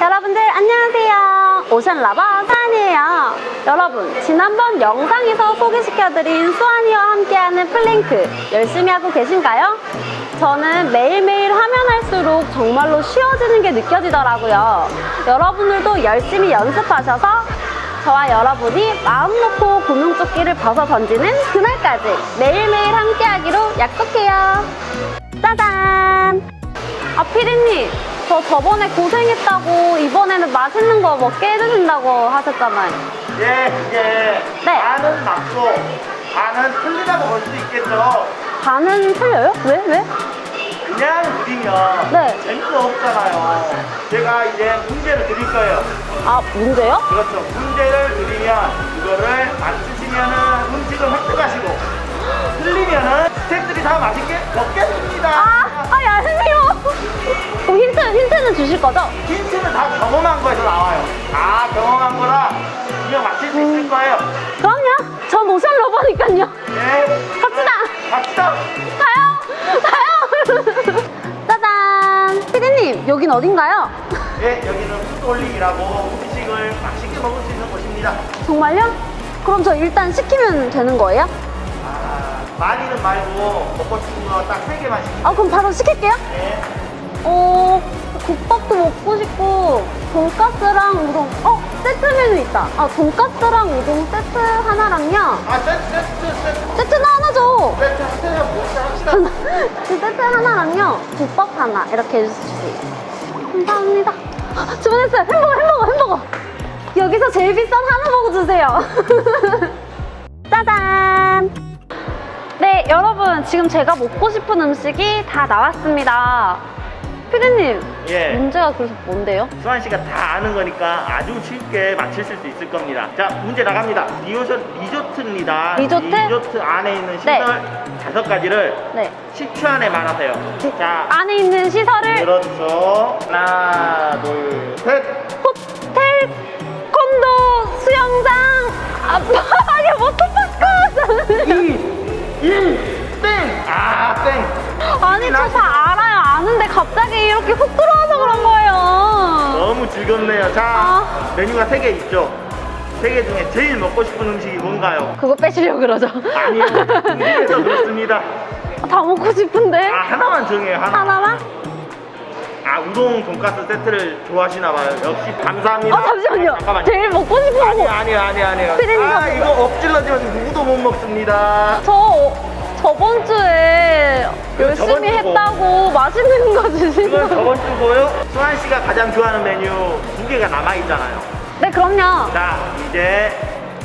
여러분들 안녕하세요. 오션러버 수아니에요. 여러분 지난번 영상에서 소개시켜드린 수아니와 함께하는 플랭크 열심히 하고 계신가요? 저는 매일매일 하면 할수록 정말로 쉬워지는 게 느껴지더라고요. 여러분들도 열심히 연습하셔서 저와 여러분이 마음 놓고 구명조끼를 벗어 던지는 그날까지 매일매일 함께하기로 약속해요. 짜잔! 아, 피디님, 저 저번에 고생했다고 이번에는 맛있는 거 먹게 해주신다고 하셨잖아요. 예, 그게 네. 반은 맞고 반은 틀리다고 볼 수도 있겠죠. 반은 틀려요? 왜? 왜? 그냥 드리면 네. 재미가 없잖아요. 제가 이제 문제를 드릴 거예요. 아, 문제요? 그렇죠. 문제를 드리면 그거를 맞추시면은 음식을 획득하시고 틀리면은 스태프들이 다 맛있게 먹겠습니다. 아, 아, 얄미워. 그럼 힌트, 힌트는 주실 거죠? 힌트는 다 경험한 거에서 나와요. 다 경험한 거라 분명 맞힐 수 있을 거예요. 그럼요. 전 오션 러버니까요. 예. 갑시다. 갑시다. 가요! 가요! 짜잔! 피디님, 여긴 어딘가요? 예, 여기는 푸드올릭이라고 음식을 맛있게 먹을 수 있는 곳입니다. 정말요? 그럼 저 일단 시키면 되는 거예요? 아, 많이는 말고 먹고 싶은 거 딱 세 개만 시키면 아, 그럼 바로 시킬게요. 돼. 어, 국밥도 먹고 싶고, 돈가스랑 우동, 어, 세트 메뉴 있다. 아, 돈가스랑 우동 세트 하나랑요. 아, 세트, 세트, 세트, 세트는 하나죠. 세트 하세요. 먹자 합시다. 그 세트 하나랑요. 국밥 하나. 이렇게 해주세요. 감사합니다. 주문했어요. 햄버거, 햄버거, 햄버거. 여기서 제일 비싼 하나버거 주세요. 지금 제가 먹고 싶은 음식이 다 나왔습니다. 피디님, 예. 문제가 그래서 뭔데요? 수환 씨가 다 아는 거니까 아주 쉽게 맞추실 수 있을 겁니다. 자, 문제 나갑니다. 리오션 리조트입니다. 리조트? 리조트 안에 있는 시설 다섯 가지를 네. 10초 안에 말하세요. 자, 안에 있는 시설을 그렇죠. 하나, 둘, 셋. 호텔, 콘도, 수영장, 아, 워터파크! 2, 1, 땡! 아, 땡! 아니, 저 다 알아요. 아는데 갑자기 이렇게 훅 들어와서 그런 거예요. 너무 즐겁네요. 자, 아. 메뉴가 세 개 있죠? 세 개 중에 제일 먹고 싶은 음식이 뭔가요? 그거 빼시려고 그러죠? 아니요. 궁금해서 그렇습니다. 다 먹고 싶은데? 아, 하나만 정해요, 하나. 하나만? 아, 우동 돈가스 세트를 좋아하시나 봐요. 역시 감사합니다. 아, 잠시만요. 아, 잠깐만요. 제일 먹고 싶은 아니요, 거. 아니요, 아니요, 아니요. 피디님 아, 잡으세요. 이거 엎질러지면 누구도 못 먹습니다. 저 저번 주에 그건 저번 열심히 주고. 했다고 맛있는 거 이건 주시는 저번 주고요. 수환 씨가 가장 좋아하는 메뉴 두 개가 남아 있잖아요. 네, 그럼요. 자, 이제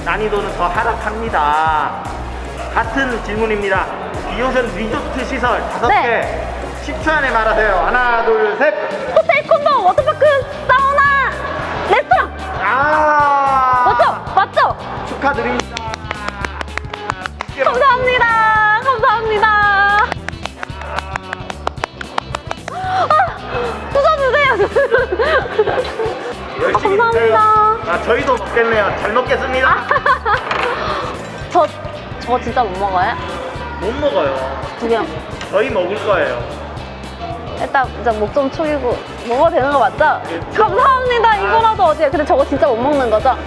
난이도는 더 하락합니다. 같은 질문입니다. 이호선 리조트 시설 다섯 네. 개 10초 안에 말하세요. 하나, 둘, 셋. 호텔, 콘도, 워터파크, 사우나, 레스토랑. 아! 맞죠? 맞죠? 축하드립니다. 아, 감사합니다. 감사합니다. 열심히 감사합니다. 드세요. 아, 저희도 먹겠네요. 잘 먹겠습니다. 저, 저거 진짜 못 먹어요? 못 먹어요. 그냥 저희 먹을 거예요. 일단 이제 목좀 축이고 먹어도 되는 거 맞죠? 그렇죠. 감사합니다. 이거라도 어디에 근데 저거 진짜 못 먹는 거죠?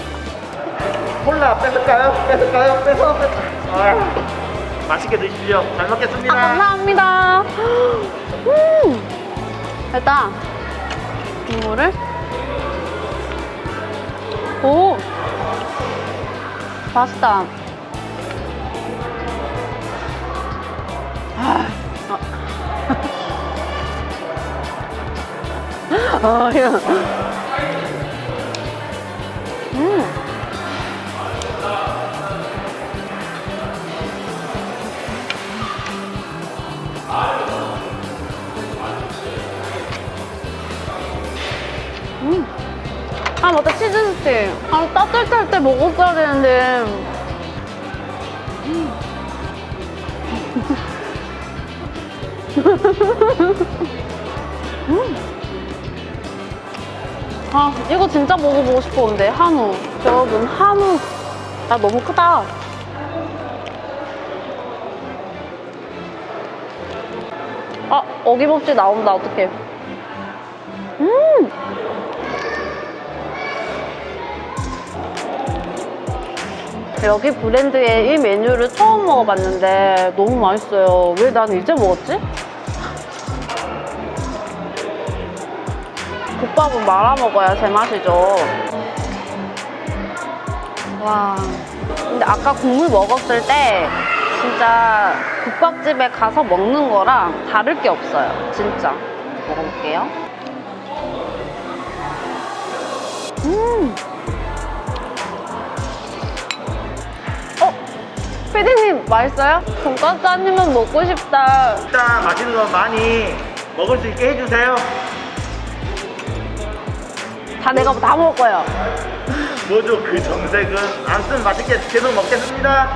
콜라 뺏을까요? 뺏을까요? 뺏어, 뺏어. 아, 맛있게 드십시오. 잘 먹겠습니다. 아, 감사합니다. 음. 일단 국물을 오! 맛있다. 아, 아, 이 때 먹었어야 되는데. 음. 음. 아 이거 진짜 먹어보고 싶었는데. 한우. 여러분 한우. 아 너무 크다. 아 어김없이 나온다. 어떡해. 음 여기 브랜드의 이 메뉴를 처음 먹어봤는데 너무 맛있어요. 왜 난 이제 먹었지? 국밥은 말아 먹어야 제맛이죠. 와. 근데 아까 국물 먹었을 때 진짜 국밥집에 가서 먹는 거랑 다를 게 없어요. 진짜. 먹어볼게요. 음. 피디님, 맛있어요? 돈까스 한 입만 먹고 싶다. 일단 맛있는 거 많이 먹을 수 있게 해주세요. 다 내가 다 먹을 거예요. 뭐죠 그 정색은? 아무튼 맛있게 계속 먹겠습니다.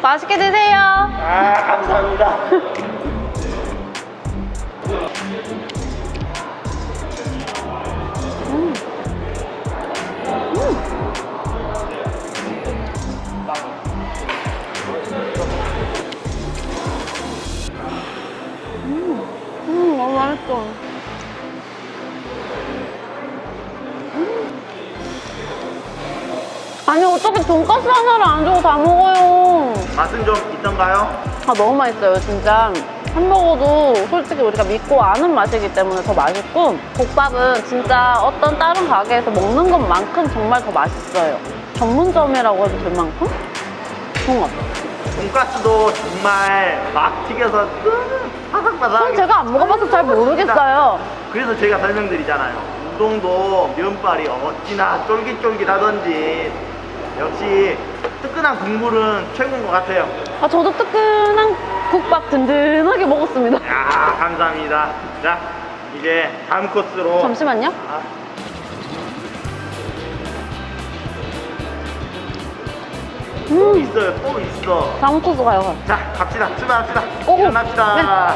맛있게 드세요. 아 감사합니다. 맛있어. 음. 아니, 어떻게 돈까스 하나를 안 주고 다 먹어요? 맛은 좀 있던가요? 아, 너무 맛있어요, 진짜. 햄버거도 솔직히 우리가 믿고 아는 맛이기 때문에 더 맛있고, 국밥은 진짜 어떤 다른 가게에서 먹는 것만큼 정말 더 맛있어요. 전문점이라고 해도 될 만큼? 그런 것 같아요. 돈가스도 정말 막 튀겨서 음, 바삭바삭. 그건 제가 안 먹어봐서 잘 모르겠어요. 그래서 제가 설명드리잖아요. 우동도 면발이 어찌나 쫄깃쫄깃하던지 역시 뜨끈한 국물은 최고인 것 같아요. 아, 저도 뜨끈한 국밥 든든하게 먹었습니다. 야 감사합니다. 자 이제 다음 코스로 잠시만요. 아, 또 음, 있어요. 또 있어. 다음 코스 가요. 자 갑시다. 출발합시다. 오고. 일어납시다.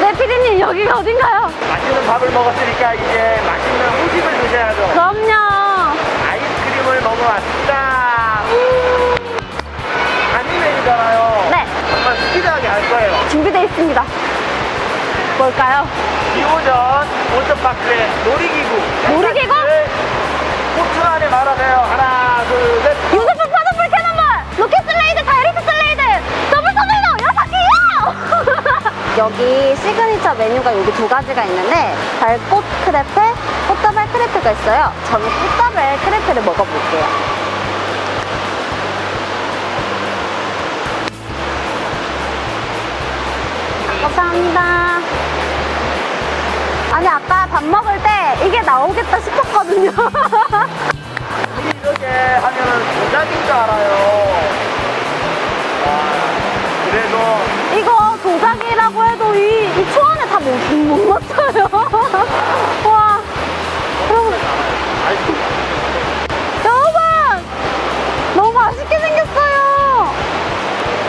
네, 피디님, 여기가 어딘가요? 맛있는 밥을 먹었으니까 이제 맛있는 후식을 드셔야죠. 그럼요. 아이스크림을 먹어왔습니다. 한입 메뉴잖아요. 네, 정말 스피드하게 할 거예요. 준비되어 있습니다. 뭘까요? 2호전 워터파크의 놀이기구. 놀이기구? 5초 안에 말하세요. 하나, 둘, 셋. 유세프 파도 여기 시그니처 메뉴가 여기 두 가지가 있는데 달꽃 크레페, 꽃다발 크레페가 있어요. 저는 꽃다발 크레페를 먹어볼게요. 감사합니다. 아니 아까 밥 먹을 때 이게 나오겠다 싶었거든요. 이렇게 하면은 도장인 줄 알아요. 와, 그래도 못 맞춰요. 와. 여러분! 너무 맛있게 생겼어요.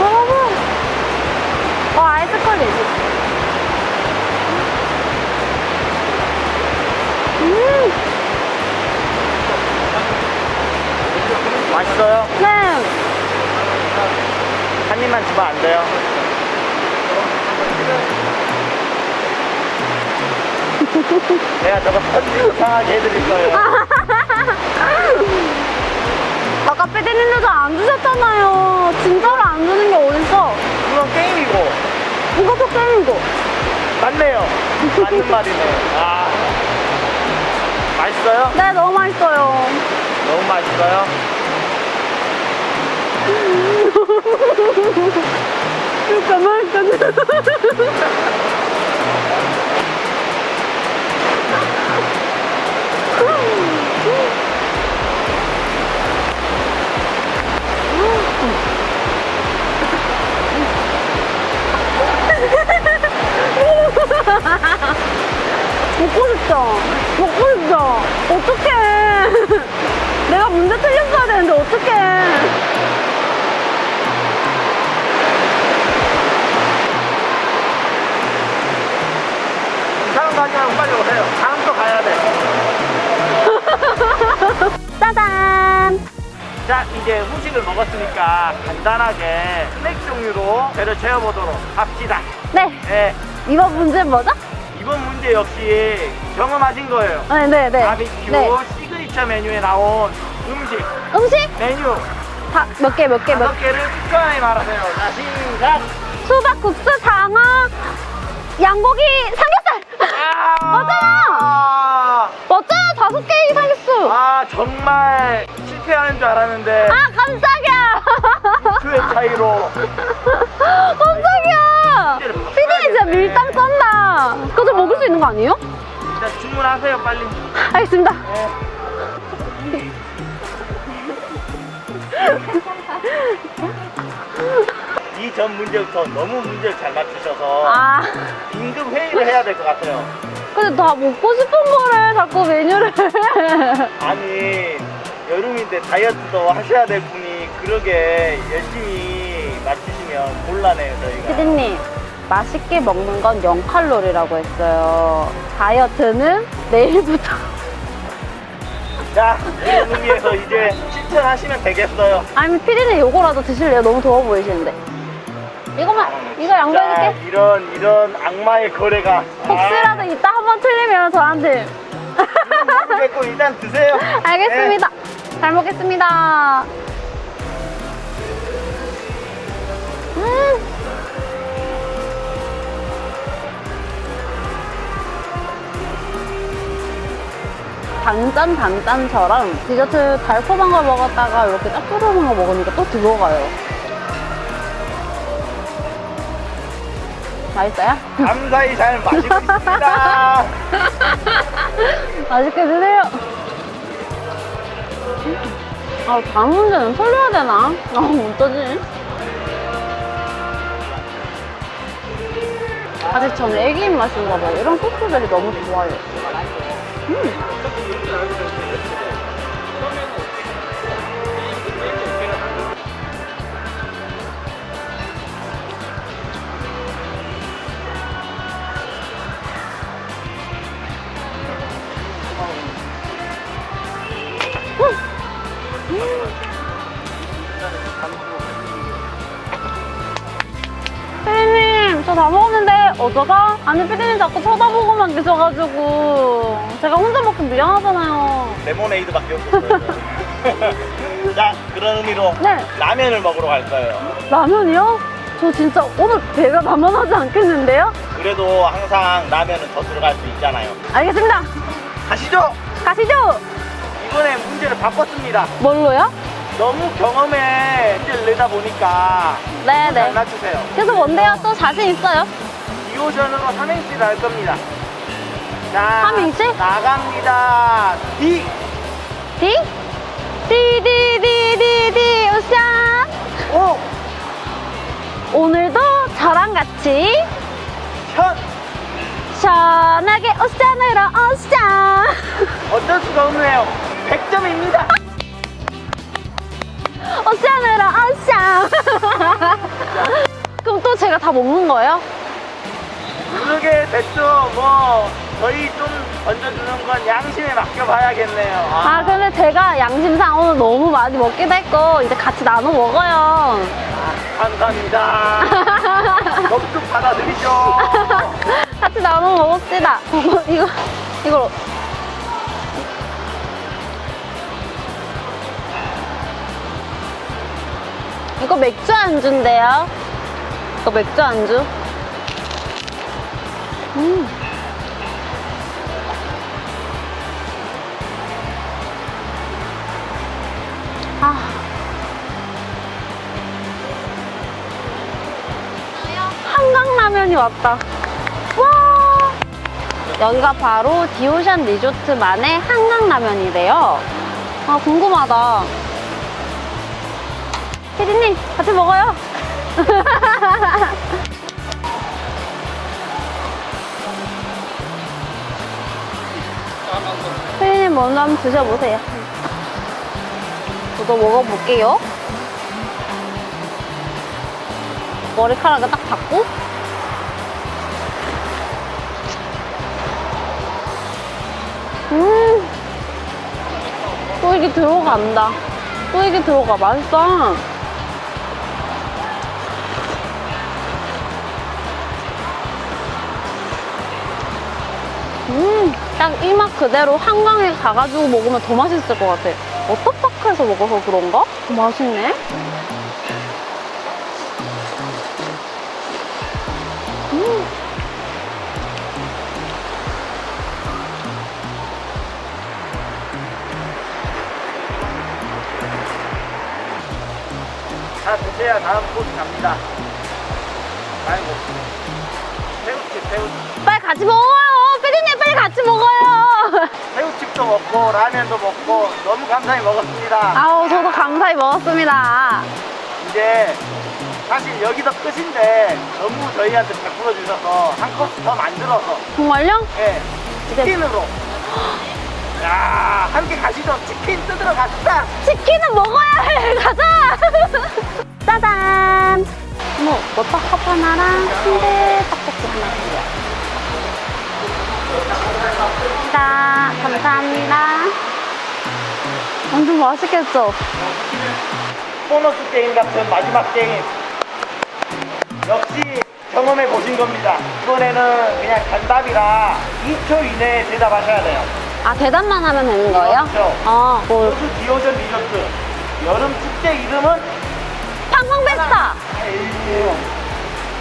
여러분. 와, 아이스크림. 음, 맛있어요? 네. 한 입만 주면 안 돼요? 내가 저거 편집 이상하게 해드릴 거예요. 아까 피디님들도 안 주셨잖아요. 진짜로 안 주는 게 어딨어. 이건 게임이고. 이것도 게임이고. 맞네요. 맞는 말이네. 아. 맛있어요? 네, 너무 맛있어요. 너무 맛있어요? 진짜 맛있어. 이제 후식을 먹었으니까 간단하게 스낵 종류로 배를 채워보도록 합시다. 네, 네, 이번 문제는 뭐죠? 이번 문제 역시 경험하신 거예요. 네, 네, 네. 바비큐 네. 시그니처 메뉴에 나온 음식, 음식? 메뉴 다, 몇 개, 몇 개, 몇 다섯 개를 특별히 말하세요. 자, 시작! 수박, 국수, 장어, 양고기, 삼겹살! 맞잖아! 맞잖아! 다섯 개 이상 했어! 아, 정말 실패하는 줄 알았는데 아, 깜짝이야! 그의 차이로 깜짝이야! 피디님 진짜 밀당 쩐다! 그거 좀 먹을 수 있는 거 아니에요? 일단 주문하세요, 빨리. 알겠습니다. 네. 이 전 문제부터 너무 문제를 잘 맞추셔서 아, 긴급 회의를 해야 될 것 같아요. 근데 다 먹고 싶은 거를 자꾸 메뉴를. 아니 여름인데 다이어트도 하셔야 될 분이 그러게 열심히 맞추시면 곤란해요 저희가. 피디님, 맛있게 먹는 건 0칼로리라고 했어요. 다이어트는 내일부터. 자, 이런 의미에서 이제 실천하시면 되겠어요. 아니면 피디님 요거라도 드실래요? 너무 더워 보이시는데. 이거만, 이거 양보해줄게. 자, 이런 이런 악마의 거래가. 혹시라도 이따 한 번 틀리면 저한테. 아, 됐고 일단 드세요. 알겠습니다. 잘 먹겠습니다. 음. 단짠 단짠처럼 디저트 달콤한 걸 먹었다가 이렇게 짭조름한 거 먹으니까 또 들어가요. 맛있어요? 네, 감사히 잘 마시고 있습니다. 맛있게 드세요. 아, 다음 문제는 틀려야 되나? 아, 어쩌지? 아직 저는 애기 입맛인가 봐요. 이런 소스들이 너무 좋아요. 음. 피디님, 저 다 먹었는데 어쩌다? 아니, 피디님 자꾸 쳐다보고만 계셔가지고 제가 혼자 먹긴 미안하잖아요. 레모네이드밖에 없었어요. 자, 그런 의미로 네, 라면을 먹으러 갈 거예요. 라면이요? 저 진짜 오늘 배가 남아나지 않겠는데요? 그래도 항상 라면은 더 들어갈 수 있잖아요. 알겠습니다. 가시죠. 가시죠. 이번에 문제를 바꿨습니다. 뭘로요? 너무 경험에 문제를 내다 보니까 잘 네네. 맞추세요. 그래서 뭔데요? 또 자신 있어요? 2호전으로 삼행시 날 겁니다. 자, 삼행시? 나갑니다. D, D? D, D, D, D, D, 우산. O, 오늘도 저랑 같이 현. 시원하게 옷산으로 옷산. 어쩔 수가 없네요. 100점입니다. 옷산으로 옷산. 그럼 또 제가 다 먹는 거예요? 그러게 됐죠. 뭐 저희 좀 던져주는 건 양심에 맡겨봐야겠네요. 아, 근데 제가 양심상 오늘 너무 많이 먹기도 했고, 이제 같이 나눠 먹어요. 감사합니다. 적극 받아들이죠. 같이 나눠 먹읍시다. 어, 이거, 이거. 이거 맥주 안주인데요. 이거 맥주 안주. 음. 아. 한강라면이 왔다. 와! 여기가 바로 디오션 리조트만의 한강라면이래요. 아, 궁금하다. 피디님, 같이 먹어요. 피디님 먼저 한번 드셔보세요. 저도 먹어볼게요. 머리카락을 딱 잡고 음, 또 이게 들어간다. 또 이게 들어가. 맛있어. 딱 이 맛 그대로 한강에 가가지고 먹으면 더 맛있을 것 같아. 워터파크 푸드트럭에서 먹어서 그런가? 맛있네. 음. 다 드세요. 다음 코스 갑니다. 아이고. 새우칩, 새우칩. 빨리 같이 먹어요. 빨리 같이 먹어요. 새우칩도 먹고 라면도 먹고 너무 감사히 먹었습니다. 아우 저도 감사히 먹었습니다. 이제 사실 여기서 끝인데 너무 저희한테 베풀어 주셔서 한 코스 더 만들어서 정말요? 예 이제 치킨으로 야 함께 가시죠 치킨 뜯으러 갑시다 치킨은 먹어야 해. 가자. 짜잔. 뭐 워터컵 하나랑 순대 떡볶이 하나 주세요. 자, 감사합니다. 완전 맛있겠죠? 보너스 게임 같은 마지막 게임 역시 경험해 보신 겁니다 이번에는 그냥 단답이라 2초 이내에 대답하셔야 돼요 아, 대답만 하면 되는 거예요? 그렇죠. 어, 뭐, 호수 디오전 리조트 여름 축제 이름은 팡팡베스타! 에이,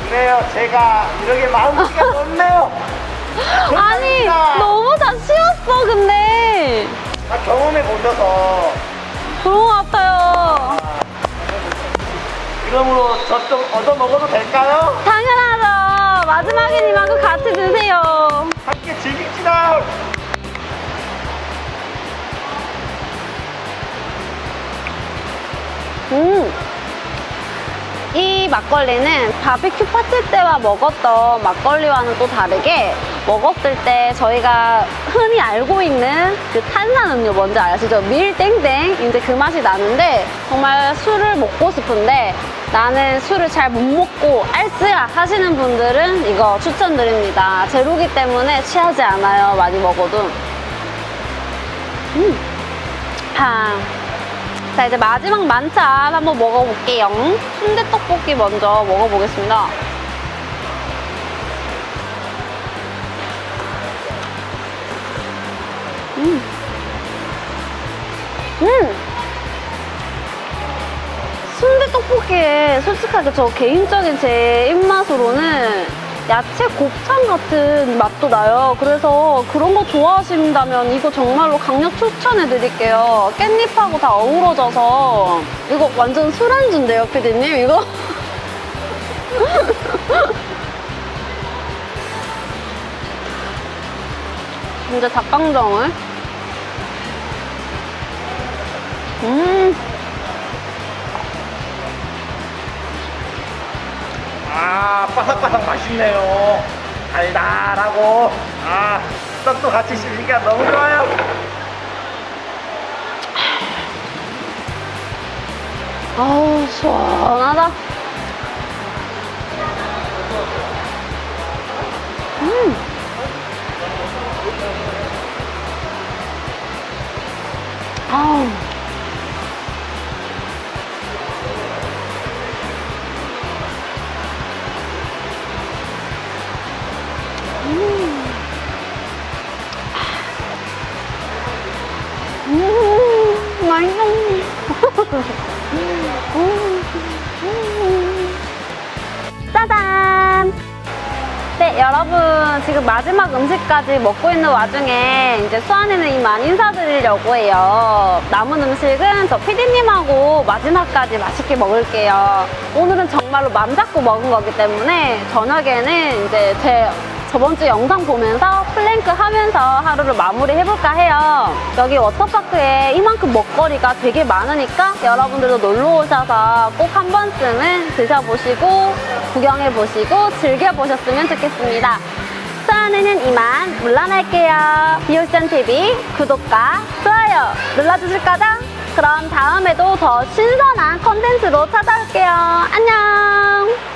그래요 제가 이렇게 마음씨가 높네요 아니. 너무 다 쉬웠어, 근데. 다 경험해 보셔서 그런 것 같아요. 그러므로 저 좀 얻어 먹어도 될까요? 당연하죠. 마지막이니만큼 같이 드세요. 함께 즐깁시다. 음. 이 막걸리는 바비큐 파티 때와 먹었던 막걸리와는 또 다르게 먹었을 때 저희가 흔히 알고 있는 그 탄산음료 뭔지 아시죠? 밀땡땡 이제 그 맛이 나는데 정말 술을 먹고 싶은데 나는 술을 잘 못 먹고 알쓰야 하시는 분들은 이거 추천드립니다. 제로기 때문에 취하지 않아요. 많이 먹어도. 음. 팡. 자 이제 마지막 만찬 한번 먹어볼게요. 순대 떡볶이 먼저 먹어보겠습니다. 음. 음. 순대 떡볶이에 솔직하게 저 개인적인 제 입맛으로는 야채 곱창 같은 맛도 나요. 그래서 그런 거 좋아하신다면 이거 정말로 강력 추천해 드릴게요. 깻잎하고 다 어우러져서 이거 완전 술안주인데요, 피디님? 이거? 이제 닭강정을 음 아, 바삭바삭 맛있네요. 달달하고, 아, 떡도 같이 씹으니까 너무 좋아요. 아우 시원하다 음. 아우 지막 음식까지 먹고 있는 와중에 이제 수안이는 이만 인사드리려고 해요. 남은 음식은 저 피디님하고 마지막까지 맛있게 먹을게요. 오늘은 정말로 맘 잡고 먹은 거기 때문에 저녁에는 이제 제 저번 주 영상 보면서 플랭크 하면서 하루를 마무리 해볼까 해요. 여기 워터파크에 이만큼 먹거리가 되게 많으니까 여러분들도 놀러 오셔서 꼭 한 번쯤은 드셔보시고 구경해보시고 즐겨보셨으면 좋겠습니다. 수아는 이만 물러날게요. 비오션TV 구독과 좋아요 눌러주실 거죠? 그럼 다음에도 더 신선한 컨텐츠로 찾아올게요. 안녕!